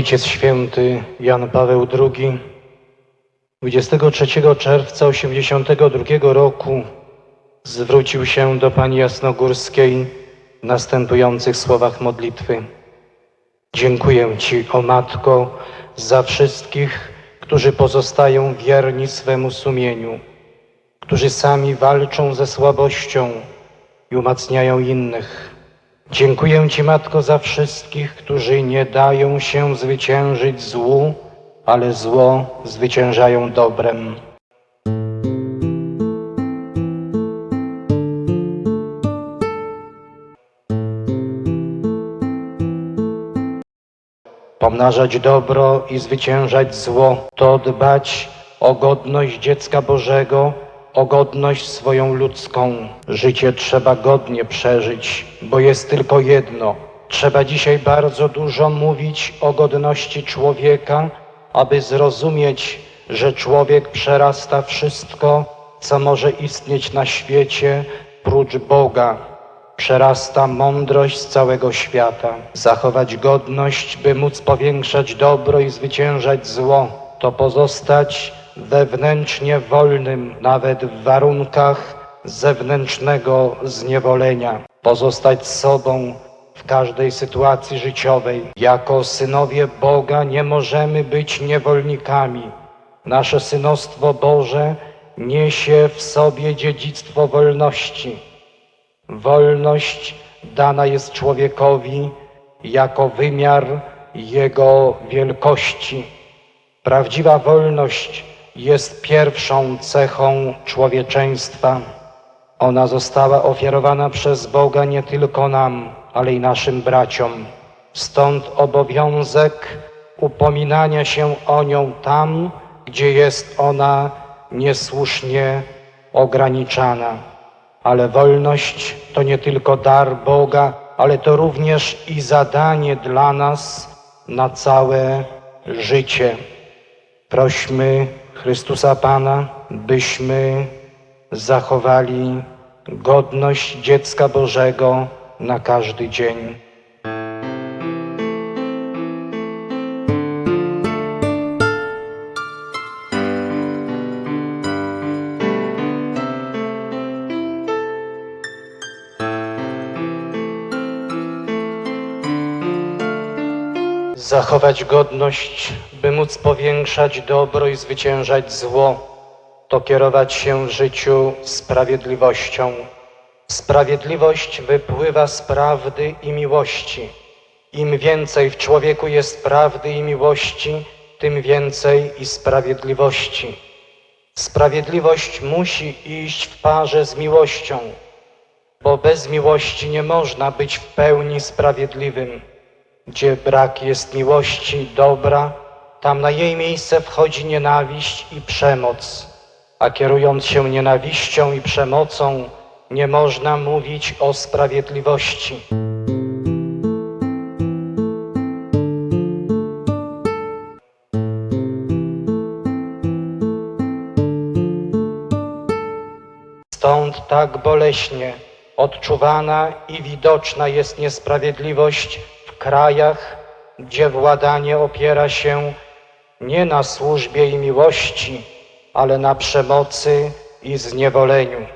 Ojciec Święty Jan Paweł II 23 czerwca 1982 roku zwrócił się do Pani Jasnogórskiej w następujących słowach modlitwy. Dziękuję Ci, o Matko, za wszystkich, którzy pozostają wierni swemu sumieniu, którzy sami walczą ze słabością i umacniają innych. Dziękuję Ci, Matko, za wszystkich, którzy nie dają się zwyciężyć złu, ale zło zwyciężają dobrem. Pomnażać dobro i zwyciężać zło to dbać o godność dziecka Bożego, o godność swoją ludzką. Życie trzeba godnie przeżyć, bo jest tylko jedno. Trzeba dzisiaj bardzo dużo mówić o godności człowieka, aby zrozumieć, że człowiek przerasta wszystko, co może istnieć na świecie, prócz Boga przerasta mądrość całego świata. Zachować godność, by móc powiększać dobro i zwyciężać zło, to pozostać wewnętrznie wolnym, nawet w warunkach zewnętrznego zniewolenia. Pozostać sobą w każdej sytuacji życiowej. Jako synowie Boga nie możemy być niewolnikami. Nasze synostwo Boże niesie w sobie dziedzictwo wolności. Wolność dana jest człowiekowi jako wymiar jego wielkości. Prawdziwa wolność jest pierwszą cechą człowieczeństwa. Ona została ofiarowana przez Boga nie tylko nam, ale i naszym braciom. Stąd obowiązek upominania się o nią tam, gdzie jest ona niesłusznie ograniczana. Ale wolność to nie tylko dar Boga, ale to również i zadanie dla nas na całe życie. Prośmy Chrystusa Pana, byśmy zachowali godność dziecka Bożego na każdy dzień. Zachować godność, by móc powiększać dobro i zwyciężać zło, to kierować się w życiu sprawiedliwością. Sprawiedliwość wypływa z prawdy i miłości. Im więcej w człowieku jest prawdy i miłości, tym więcej i sprawiedliwości. Sprawiedliwość musi iść w parze z miłością, bo bez miłości nie można być w pełni sprawiedliwym. Gdzie brak jest miłości, dobra, tam na jej miejsce wchodzi nienawiść i przemoc. A kierując się nienawiścią i przemocą, nie można mówić o sprawiedliwości. Stąd tak boleśnie odczuwana i widoczna jest niesprawiedliwość krajach, gdzie władanie opiera się nie na służbie i miłości, ale na przemocy i zniewoleniu.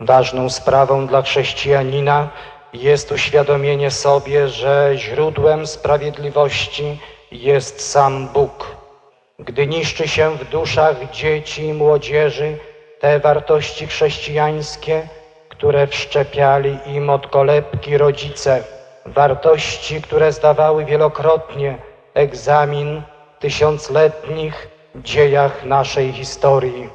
Ważną sprawą dla chrześcijanina jest uświadomienie sobie, że źródłem sprawiedliwości jest sam Bóg. Gdy niszczy się w duszach dzieci i młodzieży te wartości chrześcijańskie, które wszczepiali im od kolebki rodzice, wartości, które zdawały wielokrotnie egzamin tysiącletnich dziejach naszej historii.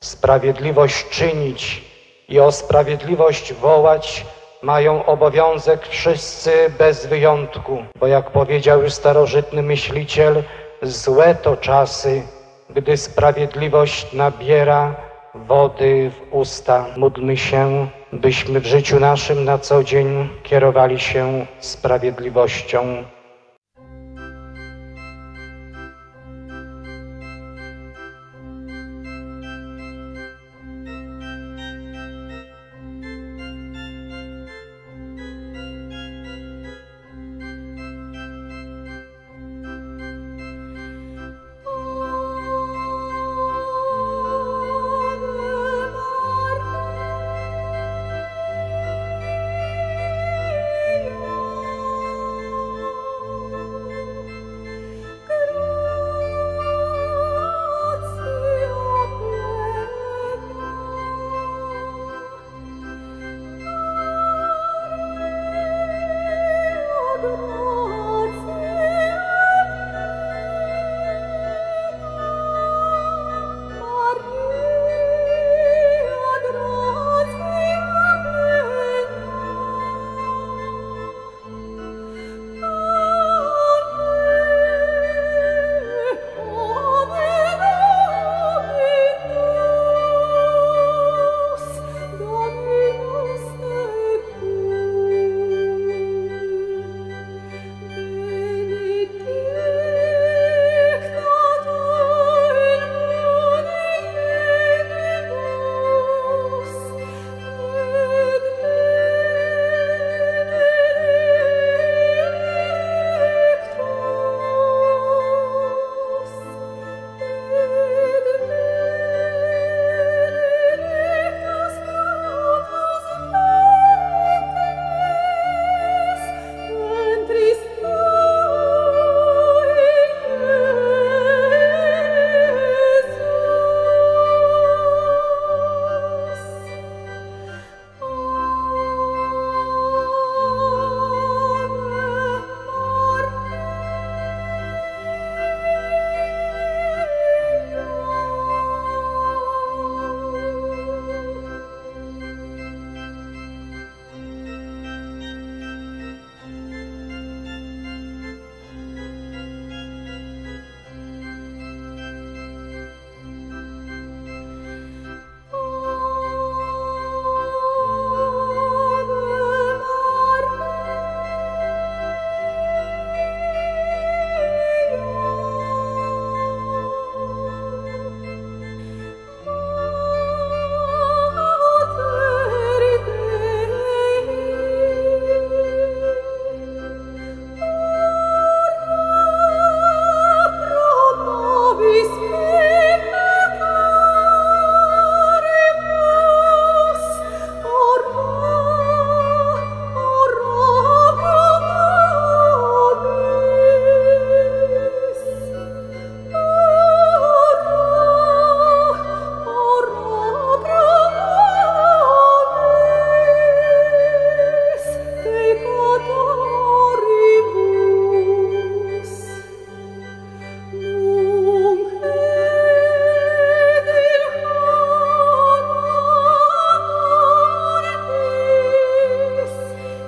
Sprawiedliwość czynić i o sprawiedliwość wołać mają obowiązek wszyscy bez wyjątku, bo jak powiedział już starożytny myśliciel, złe to czasy, gdy sprawiedliwość nabiera wody w usta. Módlmy się, byśmy w życiu naszym na co dzień kierowali się sprawiedliwością.